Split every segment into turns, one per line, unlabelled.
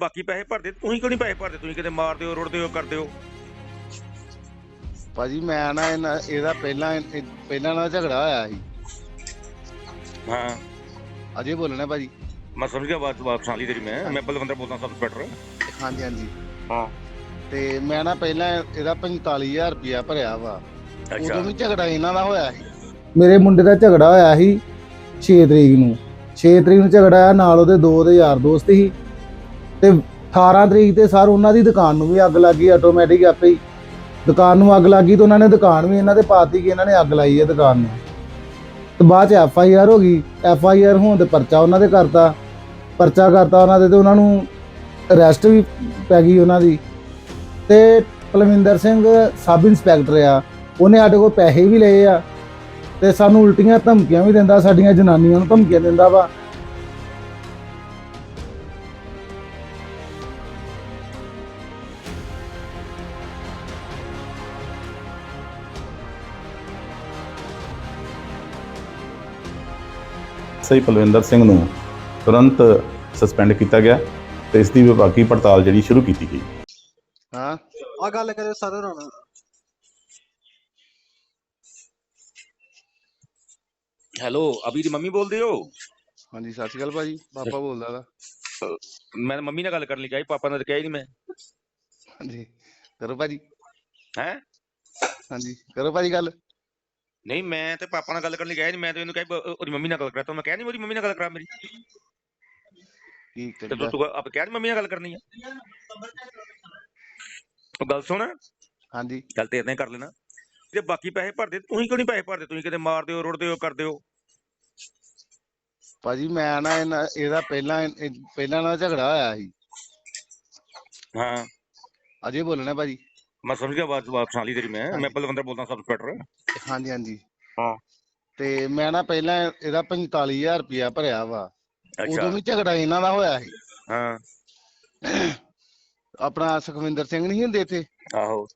ਬਾਕੀ ਪੈਸੇ ਭਰਦੇ ਤੁਸੀਂ ਕਿਉਂ ਨਹੀਂ ਪੈਸੇ ਭਰਦੇ? ਤੁਸੀਂ ਕਿਤੇ ਮਾਰਦੇ ਹੋ ਰੁੜਦੇ ਹੋ ਕਰਦੇ ਹੋ।
ਭਾਜੀ ਮੈਂ ਨਾ ਇਹਨਾਂ- ਇਹਦਾ ਪਹਿਲਾਂ ਪਹਿਲਾਂ ਨਾਲ ਝਗੜਾ ਹੋਇਆ ਸੀ।
ਹਾਂ।
ਅਜੇ ਬੋਲਣਾ ਭਾਜੀ।
ਮੈਂ ਸਮਝ ਗਿਆ ਬਾਤ ਬਾਤ ਸਾਲੀ ਤੇਰੀ ਮੈਂ। ਮੈਂ ਬਲਵੰਦਰ ਬੋਲਦਾ ਸਬ ਇੰਸਪੈਕਟਰ
ਹਾਂਜੀ ਹਾਂਜੀ।
ਹਾਂ।
ਤੇ ਮੈਂ ਨਾ ਪਹਿਲਾਂ ਇਹਦਾ 45000 ਰੁਪਇਆ ਭਰਿਆ ਵਾ। ਉਦੋਂ ਵੀ ਝਗੜਾ ਇਹਨਾਂ ਦਾ ਹੋਇਆ ਸੀ।
ਮੇਰੇ ਮੁੰਡੇ ਦਾ ਝਗੜਾ ਹੋਇਆ ਸੀ 6 ਤਰੀਕ ਨੂੰ। 6 ਤਰੀਕ ਨੂੰ ਝਗੜਾ ਆਇਆ ਨਾਲ ਉਹਦੇ ਦੋ ਦੇ ਯਾਰ ਦੋਸਤ ਸੀ। ਤੇ 18 ਤਰੀਕ ਤੇ ਸਰ ਉਹਨਾਂ ਦੀ ਦੁਕਾਨ ਨੂੰ ਵੀ ਅੱਗ ਲੱਗ ਗਈ ਆਟੋਮੈਟਿਕ ਆਪੇ ਹੀ। ਦੁਕਾਨ ਨੂੰ ਅੱਗ ਲੱਗ ਗਈ ਤਾਂ ਉਹਨਾਂ ਨੇ ਦੁਕਾਨ ਵੀ ਇਹਨਾਂ ਦੇ ਪਾਤੀ ਕਿ ਇਹਨਾਂ ਨੇ ਅੱਗ ਲਾਈ ਹੈ ਦੁਕਾਨ ਨੂੰ। ਤੇ ਬਾਅਦ ਚ ਐਫ ਆਈ ਆਰ ਹੋ ਗਈ। ਐਫ ਆਈ ਆਰ ਹੋਣ ਤੇ ਪਰਚਾ ਉਹਨਾਂ ਦੇ ਕਰਤਾ। ਪਰਚਾ ਕਰਤਾ ਉਹਨਾਂ ਦੇ ਤੇ ਉਹਨਾਂ ਨੂੰ ਅਰੈਸਟ ਵੀ ਪੈ ਗਈ ਉਹਨਾਂ ਦੀ। ਤੇ ਪਲਵਿੰਦਰ ਸਿੰਘ ਸਬ ਇੰਸਪੈਕਟਰ ਆ। ਉਹਨੇ ਸਾਡੇ ਕੋਲ ਪੈਸੇ ਵੀ ਲਏ ਆ। ਤੇ ਸਾਨੂੰ ਉਲਟੀਆਂ ਧਮਕੀਆਂ ਵੀ ਦਿੰਦਾ, ਸਾਡੀਆਂ ਜਨਾਨੀਆਂ ਨੂੰ ਧਮਕੀਆਂ ਦਿੰਦਾ ਵਾ।
ਸਹੀ ਪਲਵਿੰਦਰ ਸਿੰਘ ਨੂੰ ਤੁਰੰਤ ਸਸਪੈਂਡ ਕੀਤਾ ਗਿਆ ਤੇ ਇਸ ਦੀ ਵਿਭਾਗੀ ਪੜਤਾਲ ਜਿਹੜੀ ਸ਼ੁਰੂ ਕੀਤੀ ਗਈ।
ਹਾਂ।
ਆ ਗੱਲ ਕਰਿਓ ਸਰ
ਹੈਲੋ ਅਭੀ ਦੀ ਮੰਮੀ ਬੋਲਦੇ ਹੋ?
ਹਾਂਜੀ ਸਤਿ ਸ਼੍ਰੀ ਅਕਾਲ ਭਾਜੀ ਪਾਪਾ ਬੋਲਦਾ ਦਾ
ਮੈਂ ਮੰਮੀ ਨਾਲ ਗੱਲ ਕਰਨ ਲਈ ਕਿਹਾ ਸੀ, ਪਾਪਾ ਨੇ ਤਾਂ ਕਿਹਾ ਹੀ ਨਹੀਂ ਮੈਂ।
ਹਾਂਜੀ ਕਰੋ ਭਾਜੀ।
ਹੈ?
ਹਾਂਜੀ ਕਰੋ ਭਾਜੀ ਗੱਲ।
ਨਹੀਂ ਮੈਂ ਤੇ ਪਾਪਾ ਨਾਲ ਗੱਲ ਕਰਨ ਲਈ ਗਿਆ ਨਹੀਂ ਮੈਂ ਤੇ ਇਹਨੂੰ ਕਿਹਾ ਉਹਦੀ ਮੰਮੀ ਨਾਲ ਗੱਲ ਕਰਾ ਤਾ ਮੈਂ ਕਿਹਾ ਨਹੀਂ ਉਹਦੀ ਮੰਮੀ ਨਾਲ ਗੱਲ ਕਰਾ ਮੇਰੀ। ਤੇ ਤੂੰ ਤੂੰ ਆਪ ਕਿਹਾ ਮੰਮੀ ਨਾਲ ਗੱਲ ਕਰਨੀ ਆ? ਉਹ ਗੱਲ ਸੁਣ।
ਹਾਂਜੀ।
ਗੱਲ ਤੇ ਇਦਾਂ ਹੀ ਕਰ ਲੈਣਾ। ਜੇ ਬਾਕੀ ਪੈਸੇ ਭਰਦੇ ਤੁਸੀਂ ਕਿਉਂ ਨਹੀਂ ਪੈਸੇ ਭਰਦੇ? ਤੁਸੀਂ ਕਿਤੇ ਮਾਰਦੇ ਹੋ ਰੁੜਦੇ ਹੋ ਕਰਦੇ ਹੋ
ਭਾਜੀ ਮੈਂ ਨਾ ਇਹਦਾ ਪਹਿਲਾਂ ਪਹਿਲਾਂ ਨਾਲ ਝਗੜਾ ਹੋਇਆ ਸੀ।
ਹਾਂ।
ਅਜੇ ਬੋਲਣਾ ਭਾਜੀ।
ਮੈਂ ਸਮਝ ਗਿਆ ਬਾਤ ਬਾਤ ਸਾਲੀ ਤੇਰੀ ਮੈਂ। ਮੈਂ ਬਲਵੰਦਰ ਬੋਲਦਾ ਸਬ ਇੰਸਪੈਕਟਰ
ਹਾਂਜੀ ਹਾਂਜੀ।
ਹਾਂ।
ਤੇ ਮੈਂ ਨਾ ਪਹਿਲਾਂ ਇਹਦਾ 45000 ਰੁਪਇਆ ਭਰਿਆ ਵਾ।
ਅੱਛਾ।
ਉਦੋਂ ਵੀ ਝਗੜਾ ਇਹਨਾਂ ਦਾ ਹੋਇਆ ਸੀ।
ਹਾਂ।
ਆਪਣਾ ਸੁਖਵਿੰਦਰ ਸਿੰਘ ਨਹੀਂ ਹੁੰਦੇ ਇੱਥੇ?
ਆਹੋ।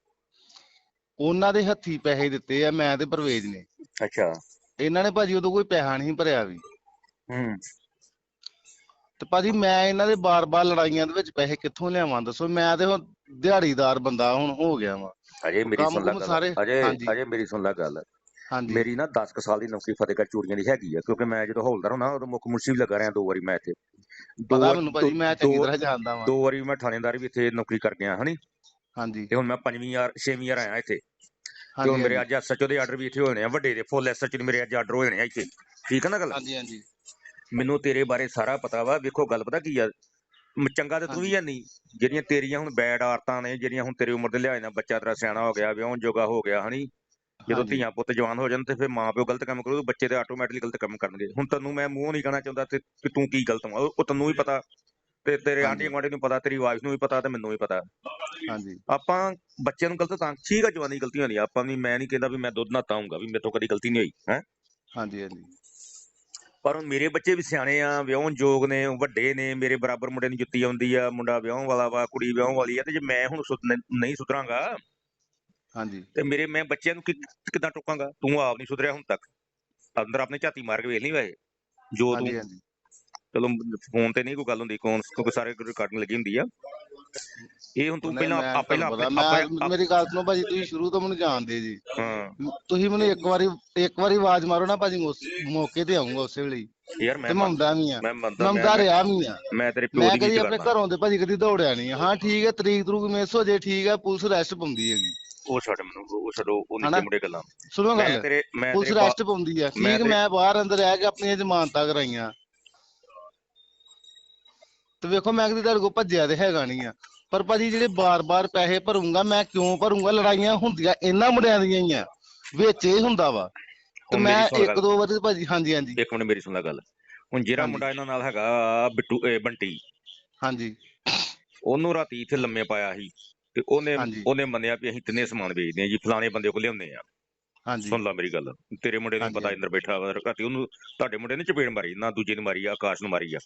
ਉਹਨਾਂ ਦੇ ਹੱਥੀ ਪੈਸੇ ਦਿੱਤੇ ਆ ਮੈਂ ਤੇ ਪਰਵੇਜ ਨੇ।
ਅੱਛਾ।
ਇਹਨਾਂ ਨੇ ਭਾਜੀ ਉਦੋਂ ਕੋਈ ਪੈਸਾ ਨਹੀਂ ਭਰਿਆ ਵੀ।
ਹੂੰ।
ਤੇ ਭਾਜੀ ਮੈਂ ਇਹਨਾਂ ਦੇ ਬਾਰ-ਬਾਰ ਲੜਾਈਆਂ ਦੇ ਵਿੱਚ ਪੈਸੇ ਕਿੱਥੋਂ ਲਿਆਵਾਂ ਦੱਸੋ? ਮੈਂ ਤੇ ਹੁਣ ਦਿਹਾੜੀਦਾਰ ਬੰਦਾ ਹੁਣ ਹੋ ਗਿਆ ਵਾਂ।
ਅਜੇ ਮੇਰੀ ਸੁਣ ਲੈ ਗੱਲ। ਅਜੇ
ਹਾਂਜੀ।
ਅਜੇ ਮੇਰੀ ਸੁਣ ਲੈ ਗੱਲ।
ਹਾਂਜੀ।
ਮੇਰੀ ਨਾ 10 ਕੁ ਸਾਲ ਦੀ ਨੌਕਰੀ ਫਤਿਹਗੜ੍ਹ ਚੂੜੀਆਂ ਦੀ ਹੈਗੀ ਆ ਕਿਉਂਕਿ ਮੈਂ ਜਦੋਂ ਹੌਲਦਾਰ ਹੁਣਾ ਉਦੋਂ ਮੁੱਖ ਮੁਨਸ਼ੀ ਵੀ ਲੱਗਾ ਰਿਹਾ ਦੋ ਵਾਰੀ ਮੈਂ ਇੱਥੇ।
ਪਤਾ ਮੈਨੂੰ ਭਾਜੀ ਮੈਂ ਚੰਗੀ ਤਰ੍ਹਾਂ ਜਾਣਦਾ ਵਾਂ।
ਦੋ ਵਾਰੀ ਮੈਂ ਥਾਣੇਦਾਰ ਵੀ ਇੱਥੇ ਨੌਕਰੀ ਕਰ ਗਿਆ ਹਨੀ?
ਹਾਂਜੀ।
ਤੇ ਹੁਣ ਮੈਂ ਪੰਜਵੀਂ ਯਾਰ ਛੇਵੀਂ ਯਾਰ ਆਇਆ ਇੱਥੇ। ਤੇ ਹੁਣ ਮੇਰੇ ਅੱਜ ਐਸਐਚਓ ਦੇ ਆਰਡਰ ਵੀ ਇੱਥੇ ਨੇ ਆ ਵੱਡੇ ਦੇ ਫੁੱਲ ਐਸਐਚਓ ਦੇ ਮੇਰੇ ਅੱਜ ਆਰਡਰ ਨੇ ਆ ਇੱਥੇ। ਠੀਕ ਹੈ ਨਾ ਗੱਲ?
ਹਾਂਜੀ ਹਾਂਜੀ।
ਮੈਨੂੰ ਤੇਰੇ ਬਾਰੇ ਸਾਰਾ ਪਤਾ ਵਾ। ਵੇਖੋ ਗੱਲ ਪਤਾ ਕੀ ਆ? ਮ- ਚੰਗਾ ਤੇ ਤੂੰ ਵੀ ਹੈ ਨਹੀਂ ਜਿਹੜੀਆਂ ਤੇਰੀਆਂ ਹੁਣ ਬੈਡ ਆਰਤਾਂ ਨੇ ਜਿਹੜੀਆਂ ਹੁਣ ਤੇਰੀ ਉਮਰ ਦੇ ਲਿਹਾਜ਼ ਨਾਲ ਬੱਚਾ ਤੇਰਾ ਸਿਆਣਾ ਹੋ ਗਿਆ ਵਿਆਹਣ ਜੋਗਾ ਹੋ ਗਿਆ ਹਨੀ ਜਦੋਂ
ਹਾਂਜੀ।
ਧੀਆਂ ਪੁੱਤ ਜਵਾਨ ਹੋ ਜਾਣ ਤੇ ਫਿਰ ਮਾਂ ਪਿਓ ਗਲਤ ਕੰਮ ਕਰੂ ਤੇ ਬੱਚੇ ਤੇ ਆਟੋਮੈਟਿਕਲੀ ਗਲਤ ਕੰਮ ਕਰਨਗੇ। ਹੁਣ ਤੈਨੂੰ ਮੈਂ ਮੂੰਹ ਨਹੀਂ ਕਹਿਣਾ ਚਾਹੁੰਦਾ ਤੇ ਕਿ ਤੂੰ ਕੀ ਗਲਤ ਵਾ? ਉਹ ਉਹ ਤੈਨੂੰ ਵੀ ਪਤਾ ਤੇ ਤੇਰੇ
ਹਾਂਜੀ।
ਆਂਢੀ ਗੁਆਂਢੀ ਨੂੰ ਪਤਾ ਤੇਰੀ ਵਾਈਫ ਨੂੰ ਵੀ ਪਤਾ ਤੇ ਮੈਨੂੰ ਵੀ ਪਤਾ।
ਹਾਂਜੀ।
ਆਪਾਂ ਬੱਚਿਆਂ ਨੂੰ ਗਲਤ ਤਾਂ ਠੀਕ ਆ ਜਵਾਨੀ ਗਲਤੀਆਂ ਹੁੰਦੀਆਂ ਆਪਾਂ ਵੀ ਮੈਂ ਨਹੀਂ ਕਹਿੰਦਾ ਵੀ ਮੈਂ ਦੁੱਧ ਨਾ ਤਾਉਂਗਾ ਵੀ ਮੇਰੇ ਤੋਂ ਕਦੀ ਗਲਤੀ ਨਹੀਂ ਹੋਈ ਹੈ?
ਹਾਂਜੀ ਹਾਂਜੀ।
ਪਰ ਹੁਣ ਮੇਰੇ ਬੱਚੇ ਵੀ ਸਿਆਣੇ ਆ ਵਿਆਹਣ ਯੋਗ ਨੇ ਵੱਡੇ ਨੇ ਮੇਰੇ ਬਰਾਬਰ ਮੁੰਡੇ ਨੂੰ ਜੁੱਤੀ ਆਉਂਦੀ ਆ ਮੁੰਡਾ ਵਿਆਹਣ ਵਾਲਾ ਵਾ ਕੁੜੀ ਵਿਆਹਣ ਵਾਲੀ ਆ ਤੇ ਜੇ ਮੈਂ ਹੁਣ ਨਹੀਂ ਸੁਧਰਾਂਗਾ
ਹਾਂਜੀ।
ਤੇ ਮੇਰੇ ਮੈਂ ਬੱਚਿਆਂ ਨੂੰ ਕਿੱਦਾਂ ਟੋਕਾਂਗਾ? ਤੂੰ ਆਪ ਨਹੀਂ ਸੁਧਰਿਆ ਹੁਣ ਤੱਕ। ਅੰਦਰ ਆਪਣੇ ਝਾਤੀ ਮਾਰ ਕੇ ਵੇਖ ਨਹੀਂ ਵੈਸੇ ਜੋ ਤੂੰ
ਹਾਂਜੀ ਹਾਂਜੀ।
ਚਲੋ ਫੋਨ ਤੇ ਨਹੀਂ ਕੋਈ ਗੱਲ ਹੁੰਦੀ ਕੌਣ ਕਿਉਂਕਿ ਸਾਰੇ ਰਿਕਾਰਡਿੰਗ ਲੱਗੀ ਹੁੰਦੀ ਆ। ਇਹ ਹੁਣ ਤੂੰ ਪਹਿਲਾਂ ਆ ਪਹਿਲਾਂ ਆਪਣੇ ਆਪਣੇ-
ਮੈਂ ਮੇਰੀ ਗੱਲ ਸੁਣੋ ਭਾਜੀ ਤੁਸੀਂ ਸ਼ੁਰੂ ਤੋਂ ਮੈਨੂੰ ਜਾਣਦੇ ਜੀ।
ਹਾਂ।
ਤੁਸੀਂ ਮੈਨੂੰ ਇੱਕ ਵਾਰੀ ਇੱਕ ਵਾਰੀ ਆਵਾਜ਼ ਮਾਰੋ ਨਾ ਭਾਜੀ ਮੌਕੇ ਤੇ ਆਉਂਗਾ ਉਸੇ ਵੇਲੇ।
ਯਾਰ
ਤੇ
ਮੈਂ
ਮੈਂ ਆਉਂਦਾ ਵੀ ਆ
ਮੈਂ ਮੰਨਦਾ
ਰਿਹਾ ਵੀ ਆ
ਮੈਂ ਤੇਰੇ ਪਿਓ
ਮੈਂ
ਦੀ
ਕਦੀ
ਵੀ
ਆਪਣੇ ਘਰੋਂ ਦੇ ਭਾਜੀ ਕਦੀ ਦੌੜਿਆ ਨਹੀਂ। ਹਾਂ। ਠੀਕ ਹੈ ਤਰੀਕ ਤਰੂਕ ਮਿਸ ਹੋ ਜੇ ਠੀਕ ਹੈ ਪੁਲਿਸ ਅਰੈਸਟ ਪਾਉਂਦੀ ਹੈਗੀ।
ਉਹ ਛੱਡ ਮੈਨੂੰ ਉਹ ਛੱਡੋ ਉਹ? ਨਿੱਕੇ ਮੁੰਡੇ ਗੱਲਾਂ।
ਸੁਣੋ
ਮੈਂ
ਗੱਲ।
ਤੇਰੇ ਮੈਂ
ਪੁਲਿਸ ਅਰੈਸਟ ਪਾਉਂਦੀ ਆ ਠੀਕ
ਤੇ-
ਮੈਂ ਬਾਹਰ ਅੰਦਰ ਰਹਿ ਕੇ ਆਪਣੀਆਂ ਜ਼ਮਾਨਤਾਂ ਕਰਾਈਆਂ। ਤੇ ਵੇਖੋ ਮੈਂ ਕਦੀ ਤੁਹਾਡੇ ਕੋਲ ਭੱਜਿਆ ਤੇ ਹੈਗਾ ਨਹੀਂ ਆ। ਪਰ ਭਾਜੀ ਜਿਹੜੇ ਬਾਰ-ਬਾਰ ਪੈਸੇ ਭਰੂੰਗਾ ਮੈਂ ਕਿਉਂ ਭਰੂੰਗਾ? ਲੜਾਈਆਂ ਹੁੰਦੀਆਂ ਇਹਨਾਂ ਮੁੰਡਿਆਂ ਦੀਆਂ ਹੀ ਆ। ਵਿੱਚ ਇਹ ਹੁੰਦਾ ਵਾ। ਤੇ ਮੈਂ ਇੱਕ। ਦੋ ਵਾਰੀ ਭਾਜੀ ਹਾਂਜੀ ਹਾਂਜੀ।
ਇੱਕ ਮਿੰਟ ਮੇਰੀ ਸੁਣ ਲੈ ਗੱਲ। ਹੁਣ ਜਿਹੜਾ। ਮੁੰਡਾ ਇਹਨਾਂ ਨਾਲ ਹੈਗਾ ਬਿੱਟੂ ਇਹ ਬੰਟੀ।
ਹਾਂਜੀ।
ਉਹਨੂੰ ਰਾਤੀ ਇੱਥੇ ਲੰਮੇ ਪਾਇਆ ਸੀ। ਤੇ ਉਹਨੇ। ਉਹਨੇ ਮੰਨਿਆ ਵੀ ਅਸੀਂ ਤਿੰਨੇ ਸਮਾਨ ਵੇਚਦੇ ਆ ਜੀ ਫਲਾਣੇ ਬੰਦੇ ਕੋਲ ਲਿਆਉਂਦੇ ਆ
ਹਾਂਜੀ।
ਸੁਣ ਲੈ ਮੇਰੀ ਗੱਲ। ਤੇਰੇ ਮੁੰਡੇ ਨੂੰ ਪਤਾ। ਅੰਦਰ ਬੈਠਾ ਵਾ ਰਾਤੀ ਉਹਨੂੰ ਤੁਹਾਡੇ ਮੁੰਡੇ ਨੇ ਚਪੇੜ ਮਾਰੀ ਨਾ ਦੂਜੇ ਨੂੰ ਮਾਰੀ ਆ ਆਕਾਸ਼ ਨੂੰ ਮਾਰੀ ਆ।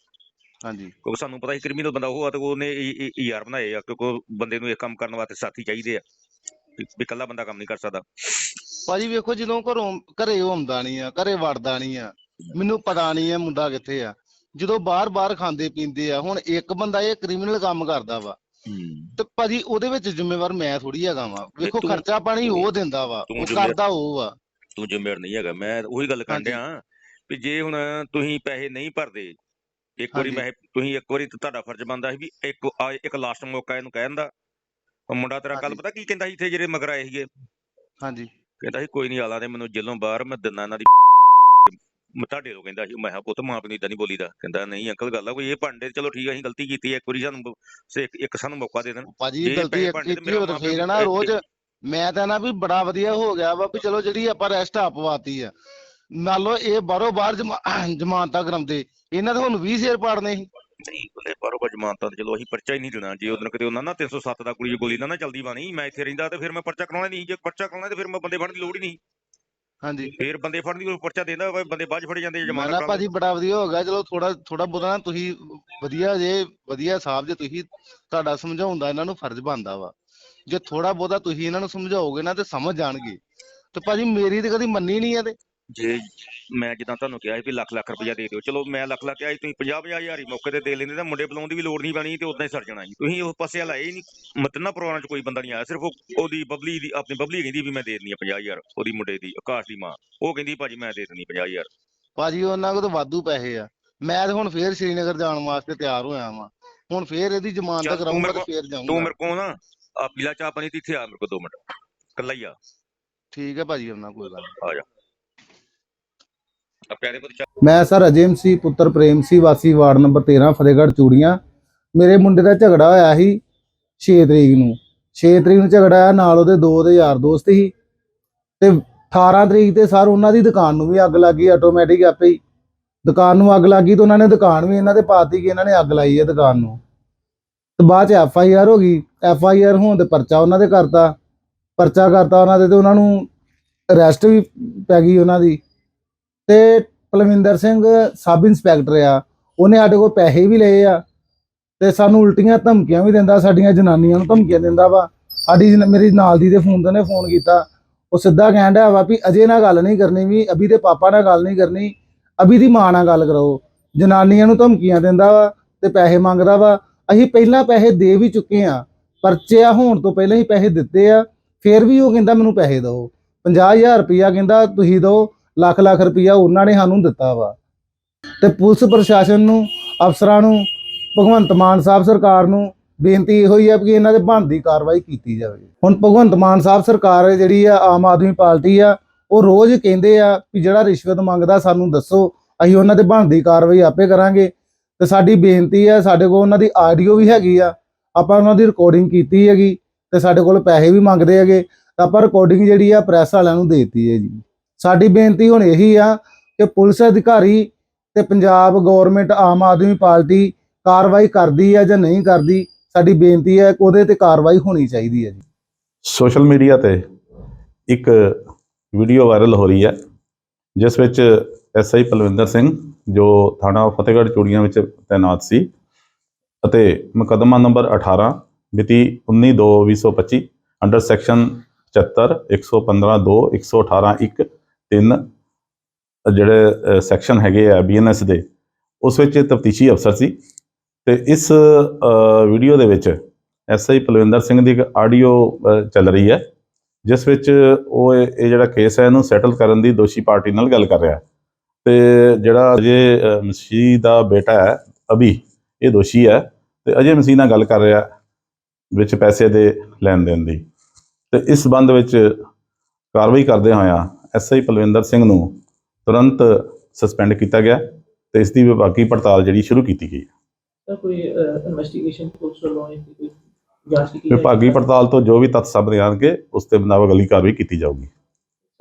ਹਾਂਜੀ।
ਕਿਉਂਕਿ ਸਾਨੂੰ ਪਤਾ ਸੀ ਕ੍ਰਿਮੀਨਲ ਬੰਦਾ ਉਹ ਆ ਤੇ ਉਹਨੇ ਯਾਰ ਬਣਾਏ ਆ ਕਿਉਂਕਿ ਉਹ ਬੰਦੇ ਨੂੰ ਇਹ ਕੰਮ ਕਰਨ ਵਾਸਤੇ ਸਾਥੀ ਚਾਹੀਦੇ ਆ ਵੀ ਇਕੱਲਾ ਬੰਦਾ ਕੰਮ ਨਹੀਂ ਕਰ ਸਕਦਾ।
ਭਾਜੀ ਵੇਖੋ ਜਦੋਂ ਘਰੋਂ ਘਰੇ ਉਹ ਆਉਂਦਾ ਨਹੀਂ ਆ ਘਰੇ ਵੜਦਾ ਨਹੀਂ ਆ ਮੈਨੂੰ ਪਤਾ ਨਹੀਂ ਆ ਮੁੰਡਾ ਕਿੱਥੇ ਆ। ਜਦੋਂ ਬਾਰ-ਬਾਰ ਖਾਂਦੇ ਪੀਂਦੇ ਆ ਹੁਣ ਇੱਕ ਬੰਦਾ ਇਹ ਕ੍ਰਿਮੀਨਲ ਕੰਮ ਕਰਦਾ ਵਾ ਤੇ ਭਾਜੀ ਉਹਦੇ ਵਿੱਚ ਜ਼ਿੰਮੇਵਾਰ ਮੈਂ ਥੋੜੀ ਹੈਗਾ ਵਾ। ਵੇਖੋ ਖਰਚਾ ਪਾਣੀ ਉਹ ਦਿੰਦਾ ਵਾ ਉਹ ਕਰਦਾ ਉਹ ਆ।
ਤੂੰ ਜ਼ਿੰਮੇਵਾਰ ਨਹੀਂ ਹੈਗਾ। ਮੈਂ ਉਹੀ ਗੱਲ ਕਰਨ। ਡਿਆ ਵੀ ਜੇ ਹੁਣ ਤੁਸੀਂ ਪੈਸੇ ਨਹੀਂ ਭਰਦੇ ਇੱਕ ਵਾਰੀ। ਮੈਂ ਤੁਸੀਂ ਇੱਕ ਵਾਰੀ ਤੁਹਾਡਾ ਫਰਜ਼ ਬਣਦਾ ਸੀ ਵੀ ਇੱਕ ਆ ਇੱਕ ਲਾਸਟ ਮੌਕਾ ਇਹਨੂੰ ਕਹਿਣ ਦਾ। ਉਹ ਮੁੰਡਾ ਤੇਰਾ ਕੱਲ। ਪਤਾ ਕੀ ਕਹਿੰਦਾ ਸੀ ਇੱਥੇ ਜਿਹੜੇ ਮਗਰ ਆਏ ਸੀਗੇ?
ਹਾਂਜੀ।
ਕਹਿੰਦਾ ਸੀ ਕੋਈ ਨਹੀਂ ਆਲਾ ਦੇ ਮੈਨੂੰ ਜੇਲੋਂ ਬਾਹਰ ਮੈਂ ਦਿੰਦਾ ਇਹਨਾਂ ਦੀ ਤੁਹਾਡੇ ਤੋਂ ਕਹਿੰਦਾ ਸੀ। ਮੈਂ ਕਿਹਾ ਪੁੱਤ ਮਾਂ ਪਿਓ ਨੂੰ ਇਦਾਂ ਨਹੀਂ ਬੋਲੀਦਾ। ਕਹਿੰਦਾ ਨਹੀਂ ਅੰਕਲ ਗੱਲ ਆ ਕੋਈ ਇਹ ਭਾਂਡੇ ਚਲੋ ਠੀਕ ਆ ਅਸੀਂ ਗਲਤੀ ਕੀਤੀ ਹੈ ਇੱਕ ਵਾਰੀ ਸਾਨੂੰ ਇੱਕ- ਸਾਨੂੰ ਮੌਕਾ ਦੇ ਦੇਣ।
ਭਾਜੀ ਗਲਤੀ ਕੀਤੀ ਉਹ ਤਾਂ ਫੇਰ ਨਾ ਰੋਜ਼। ਮੈਂ ਤਾਂ ਨਾ ਵੀ ਬੜਾ ਵਧੀਆ ਹੋ ਗਿਆ ਵਾ ਵੀ ਚਲੋ ਜਿਹੜੀ ਆਪਾਂ ਰੈਸਟ ਆ ਪਵਾਤੀ ਆ। ਮੰਨ ਲਓ ਇਹ ਬਾਹਰੋਂ ਬਾਹਰ ਜਮਾ- ਜ਼ਮਾਨਤਾਂ ਕਰਾਉਂਦੇ। ਇਹਨਾਂ ਦੇ ਹੁਣ 20 ਸ਼ੇਰ ਪਾੜਨੇ ਸੀ।
ਨਹੀਂ ਬਲੇ ਬਾਰੋ ਜਮਾਨਤਾਂ ਤੇ ਚਲੋ ਅਸੀਂ ਪਰਚਾ ਹੀ ਨਹੀਂ ਦੇਣਾ। ਜੇ ਉਹਦੋਂ ਕਿਤੇ ਉਹਨਾਂ ਨਾ 307 ਦਾ ਕੁੜੀ ਗੋਲੀ ਨਾ ਨਾ ਚੱਲਦੀ ਬਾਣੀ ਮੈਂ ਇੱਥੇ ਰਹਿੰਦਾ ਤੇ ਫਿਰ ਮੈਂ ਪਰਚਾ ਕਰਾਉਣਾ ਨਹੀਂ। ਜੇ ਪਰਚਾ ਕਰਾਉਣਾ ਤੇ ਫਿਰ ਮੈਂ ਬੰਦੇ ਫੜਨ ਦੀ ਲੋੜ ਹੀ ਨਹੀਂ।
ਹਾਂਜੀ।
ਫਿਰ ਬੰਦੇ ਫੜਨ ਦੀ ਲੋੜ ਪਰਚਾ ਦੇਦਾ ਬੰਦੇ ਬਾਅਦ ਫੜੇ ਜਾਂਦੇ
ਮੈਂ
ਜਮਾਨਤ
ਨਾ
ਕਰਾਉਣ
ਭਾਜੀ ਬੜਾ ਵਧੀਆ ਹੋ ਗਿਆ ਚਲੋ ਥੋੜਾ ਥੋੜਾ ਨਾ ਤੁਸੀਂ ਵਧੀਆ ਜੇ ਵਧੀਆ ਸਾਹਿਬ ਜੇ ਤੁਸੀਂ ਤੁਹਾਡਾ ਸਮਝਾਉਣ ਦਾ ਇਹਨਾਂ ਨੂੰ ਫਰਜ਼ ਬਣਦਾ ਵਾ। ਜੇ ਥੋੜਾ ਬਹੁਤਾ ਤੁਸੀਂ ਇਹਨਾਂ ਨੂੰ ਸਮਝਾਓਗੇ ਨਾ ਤੇ ਸਮਝ ਜਾਣਗੇ। ਤੇ ਭਾਜੀ ਮੇਰੀ ਤੇ ਕਦੀ ਮੰਨੀ ਨਹੀਂ ਆ ਤੇ।
ਜੇ ਮੈਂ ਜਿੱਦਾਂ ਤੁਹਾਨੂੰ ਕਿਹਾ ਸੀ ਵੀ ਲੱਖ ਲੱਖ ਰੁਪਇਆ ਦੇ ਦਿਓ ਚਲੋ ਮੈਂ ਲੱਖ ਲੱਖ ਕਿਹਾ ਸੀ ਤੁਸੀਂ 50 50 ਹਜ਼ਾਰ ਹੀ ਮੌਕੇ ਤੇ ਦੇ ਲੈਂਦੇ ਤਾਂ ਮੁੰਡੇ ਬੁਲਾਉਣ ਦੀ ਵੀ ਲੋੜ ਨਹੀਂ ਬਣੀ ਤੇ ਉਦਾਂ ਹੀ ਸਰ ਜਾਣਾ ਸੀ ਤੁਸੀਂ ਉਸ ਪਾਸੇ ਲਾਏ ਹੀ ਨਹੀਂ ਮਤਨਾ ਪਰਿਵਾਰਾਂ 'ਚ ਕੋਈ ਬੰਦਾ ਨਹੀਂ ਆਇਆ ਸਿਰਫ ਉਹ- ਉਹਦੀ ਬਬਲੀ ਦੀ ਆਪਣੀ ਬਬਲੀ ਕਹਿੰਦੀ ਵੀ ਮੈਂ ਦੇ ਦਿੰਦੀ ਆ 50 ਹਜ਼ਾਰ ਉਹਦੀ ਮੁੰਡੇ ਦੀ ਆਕਾਸ਼ ਦੀ ਮਾਂ ਉਹ ਕਹਿੰਦੀ ਭਾਜੀ ਮੈਂ ਦੇ ਦਿੰਦੀ 50 ਹਜ਼ਾਰ।
ਭਾਜੀ ਉਹਨਾਂ ਕੋਲ ਤਾਂ ਵਾਧੂ ਪੈਸੇ ਆ। ਮੈਂ ਤੇ ਹੁਣ ਫੇਰ ਸ਼੍ਰੀਨਗਰ ਜਾਣ ਵਾਸਤੇ ਤਿਆਰ ਹੋਇਆ ਵਾਂ। ਹੁਣ ਫੇਰ ਇਹਦੀ ਜ਼ਮਾਨਤ
ਚੱਲ ਤੂੰ
ਕਰਾਉਂਗਾ
ਮੇਰੇ
ਤੇ
ਕੋਲ-
ਫੇਰ
ਤੂੰ
ਜਾਊਂਗਾ
ਮੇਰੇ ਕੋਲ ਨਾ ਆ ਪੀਲਾ ਚਾਹ ਪਾਣੀ ਤੇ ਇੱਥੇ ਆ ਮੇਰੇ ਕੋਲ 2 ਮਿੰਟ। ਕੱਲਾ ਹੀ ਆ।
ਠੀਕ ਹੈ ਭਾਜੀ ਉਹਨਾਂ ਕੋਈ ਗੱਲ। ਨੀ।
ਆ ਜਾ। ਪਿਆਰੇ ਪੁੱਤ
ਮੈਂ ਸਰ ਅਜੇਮ ਸੀ, ਪੁੱਤਰ ਪ੍ਰੇਮ ਸੀ, ਵਾਸੀ ਵਾਰਡ ਨੰਬਰ 13 ਫਤਿਹਗੜ੍ਹ ਚੂੜੀਆਂ। ਮੇਰੇ ਮੁੰਡੇ ਦਾ ਝਗੜਾ ਹੋਇਆ ਸੀ 6 ਤਰੀਕ ਨੂੰ। 6 ਤਰੀਕ ਨੂੰ ਝਗੜਾ ਹੋਇਆ, ਨਾਲ ਉਹਦੇ ਦੋ ਦੇ ਯਾਰ ਦੋਸਤ ਸੀ। ਤੇ 18 ਤਰੀਕ ਤੇ ਸਰ ਉਹਨਾਂ ਦੀ ਦੁਕਾਨ ਨੂੰ ਵੀ ਅੱਗ ਲੱਗ ਗਈ ਆਟੋਮੈਟਿਕ ਆਪੇ ਹੀ। ਦੁਕਾਨ ਨੂੰ ਅੱਗ ਲੱਗ ਗਈ ਤੇ ਉਹਨਾਂ ਨੇ ਦੁਕਾਨ ਵੀ ਇਹਨਾਂ ਦੇ ਪਾਤੀ ਕਿ ਇਹਨਾਂ ਨੇ ਅੱਗ ਲਾਈ ਹੈ ਦੁਕਾਨ ਨੂੰ। ਤੇ ਬਾਅਦ ਚ ਐਫ ਆਈ ਆਰ ਹੋ ਗਈ। ਐਫ ਆਈ ਆਰ ਹੋਣ ਤੇ ਪਰਚਾ ਉਹਨਾਂ ਦੇ ਕਰਤਾ। ਪਰਚਾ ਕਰਤਾ ਉਹਨਾਂ ਦੇ ਤੇ ਉਹਨਾਂ ਨੂੰ ਅਰੈਸਟ ਵੀ ਪੈ ਗਈ ਉਹਨਾਂ ਦੀ। ਤੇ ਪਲਵਿੰਦਰ ਸਿੰਘ ਸਬ ਇੰਸਪੈਕਟਰ ਆ, ਉਹਨੇ ਸਾਡੇ ਕੋਲ ਪੈਸੇ ਵੀ ਲਏ ਆ ਤੇ ਸਾਨੂੰ ਉਲਟੀਆਂ ਧਮਕੀਆਂ ਵੀ ਦਿੰਦਾ, ਸਾਡੀਆਂ ਜਨਾਨੀਆਂ ਨੂੰ ਧਮਕੀਆਂ ਦਿੰਦਾ ਵਾ। ਸਾਡੀ ਮੇਰੀ ਨਾਲ ਦੀ ਦੇ ਫੋਨ ਤੇ ਨੇ ਫੋਨ ਕੀਤਾ। ਉਹ ਸਿੱਧਾ ਕਹਿਣ ਡਿਆ ਵਾ ਵੀ ਅਜੇ ਨਾਲ ਗੱਲ ਨਹੀਂ ਕਰਨੀ ਵੀ, ਅਭੀ ਦੇ ਪਾਪਾ ਨਾਲ ਗੱਲ ਨਹੀਂ ਕਰਨੀ, ਅਭੀ ਦੀ ਮਾਂ ਨਾਲ ਗੱਲ ਕਰੋ। ਜਨਾਨੀਆਂ ਨੂੰ ਧਮਕੀਆਂ ਦਿੰਦਾ ਵਾ ਤੇ ਪੈਸੇ ਮੰਗਦਾ ਵਾ। ਅਸੀਂ ਪਹਿਲਾਂ ਪੈਸੇ ਦੇ ਵੀ ਚੁੱਕੇ ਆ ਪਰਚਿਆ ਹੋਣ ਤੋਂ ਪਹਿਲਾਂ ਹੀ ਪੈਸੇ ਦਿੱਤੇ ਆ, ਫਿਰ ਵੀ ਉਹ ਕਹਿੰਦਾ ਮੈਨੂੰ ਪੈਸੇ ਦਿਓ। 50000 ਰੁਪਇਆ ਕਹਿੰਦਾ ਤੁਸੀਂ ਦਿਓ ਲੱਖ ਲੱਖ ਰੁਪਈਆ ਉਹਨਾਂ ਨੇ ਸਾਨੂੰ ਦਿੱਤਾ ਵਾ। ਤੇ ਪੁਲਿਸ ਪ੍ਰਸ਼ਾਸਨ ਨੂੰ, ਅਫਸਰਾਂ ਨੂੰ, ਭਗਵੰਤ ਮਾਨ ਸਾਹਿਬ ਸਰਕਾਰ ਨੂੰ ਬੇਨਤੀ ਇਹੋ ਹੀ ਹੈ ਕਿ ਇਹਨਾਂ ਦੇ ਬਣਦੀ ਕਾਰਵਾਈ ਕੀਤੀ ਜਾਵੇ। ਹੁਣ ਭਗਵੰਤ ਮਾਨ ਸਾਹਿਬ ਸਰਕਾਰ ਜਿਹੜੀ ਆ, ਆਮ ਆਦਮੀ ਪਾਰਟੀ ਆ, ਉਹ ਰੋਜ਼ ਕਹਿੰਦੇ ਆ ਕਿ ਜਿਹੜਾ ਰਿਸ਼ਵਤ ਮੰਗਦਾ ਸਾਨੂੰ ਦੱਸੋ, ਅਸੀਂ ਉਹਨਾਂ ਤੇ ਬਣਦੀ ਕਾਰਵਾਈ ਆਪੇ ਕਰਾਂਗੇ। ਤੇ ਸਾਡੀ ਬੇਨਤੀ ਆ, ਸਾਡੇ ਕੋਲ ਉਹਨਾਂ ਦੀ ਆਡੀਓ ਵੀ ਹੈਗੀ ਆ, ਆਪਾਂ ਉਹਨਾਂ ਦੀ ਰਿਕਾਰਡਿੰਗ ਕੀਤੀ ਹੈਗੀ, ਤੇ ਸਾਡੇ ਕੋਲ ਪੈਸੇ ਵੀ ਮੰਗਦੇ ਹੈਗੇ, ਤਾਂ ਆਪਾਂ ਰਿਕਾਰਡਿੰਗ ਜਿਹੜੀ ਆ ਪ੍ਰੈਸ ਵਾਲਿਆਂ ਨੂੰ ਦੇਤੀ ਹੈ ਜੀ। ਸਾਡੀ ਬੇਨਤੀ ਹੁਣ ਇਹੀ ਆ ਕਿ ਪੁਲਿਸ ਅਧਿਕਾਰੀ ਤੇ ਪੰਜਾਬ ਗਵਰਨਮੈਂਟ ਆਮ ਆਦਮੀ ਪਾਰਟੀ ਕਾਰਵਾਈ ਕਰਦੀ ਹੈ ਜਾਂ ਨਹੀਂ ਕਰਦੀ, ਸਾਡੀ ਬੇਨਤੀ ਹੈ ਕਿ ਉਹਦੇ ਤੇ ਕਾਰਵਾਈ ਹੋਣੀ ਚਾਹੀਦੀ ਹੈ ਜੀ।
ਸੋਸ਼ਲ ਮੀਡੀਆ ਤੇ ਇੱਕ ਵੀਡੀਓ ਵਾਇਰਲ ਹੋ ਰਹੀ ਹੈ ਜਿਸ ਵਿੱਚ ਐਸਆਈ ਪਲਵਿੰਦਰ ਸਿੰਘ, ਜੋ ਥਾਣਾ ਫਤਿਹਗੜ੍ਹ ਚੂੜੀਆਂ ਵਿੱਚ ਤਾਇਨਾਤ ਸੀ, ਅਤੇ ਮੁਕੱਦਮਾ ਨੰਬਰ 18 ਮਿਤੀ 19/2/2025 ਅੰਡਰ ਸੈਕਸ਼ਨ 75 115 2 118 1 ਤਿੰਨ ਜਿਹੜੇ ਸੈਕਸ਼ਨ ਹੈਗੇ ਆ ਬੀਐਨਐਸ ਦੇ ਉਸ ਵਿੱਚ ਤਫਤੀਸ਼ੀ ਅਫਸਰ ਸੀ ਤੇ ਇਸ ਵੀਡੀਓ ਦੇ ਵਿੱਚ ਐਸਆਈ ਪਲਵਿੰਦਰ ਸਿੰਘ ਦੀ ਇੱਕ ਆਡੀਓ ਚੱਲ ਰਹੀ ਹੈ ਜਿਸ ਵਿੱਚ ਉਹ ਇਹ ਇਹ ਜਿਹੜਾ ਕੇਸ ਹੈ ਇਹਨੂੰ ਸੈਟਲ ਕਰਨ ਦੀ ਦੋਸ਼ੀ ਪਾਰਟੀ ਨਾਲ ਗੱਲ ਕਰ ਰਿਹਾ ਹੈ। ਤੇ ਜਿਹੜਾ ਅਜੇ ਅ, ਮਸੀਹ ਦਾ ਬੇਟਾ ਹੈ ਅਭੀ ਇਹ ਦੋਸ਼ੀ ਹੈ ਤੇ ਅਜੇ ਮਸੀਹ ਨਾਲ ਗੱਲ ਕਰ ਰਿਹਾ ਵਿੱਚ ਪੈਸੇ ਦੇ ਲੈਣ ਦੇਣ ਦੀ। ਤੇ ਇਸ ਸੰਬੰਧ ਵਿੱਚ ਕਾਰਵਾਈ ਕਰਦੇ ਹੋਇਆਂ ਐਸਆਈ ਪਲਵਿੰਦਰ ਸਿੰਘ ਨੂੰ ਤੁਰੰਤ ਸਸਪੈਂਡ ਕੀਤਾ ਗਿਆ ਤੇ ਇਸ ਦੀ ਵਿਭਾਗੀ ਪੜਤਾਲ ਜਿਹੜੀ ਸ਼ੁਰੂ ਕੀਤੀ ਗਈ
ਸਰ ਕੋਈ ਇਨਵੈਸਟੀਗੇਸ਼ਨ ਪੁਲਿਸ ਵੱਲੋਂ ਇਹ ਕੋਈ ਜਾਂਚ ਕੀਤੀ ਜਾਏਗੀ?
ਵਿਭਾਗੀ ਪੜਤਾਲ ਤੋਂ ਜੋ ਵੀ ਤੱਥ ਸਾਹਮਣੇ ਆਉਣਗੇ ਉਸ ਤੇ ਮੁਤਾਬਕ ਅਗਲੀ ਕਾਰਵਾਈ ਕੀਤੀ ਜਾਊਗੀ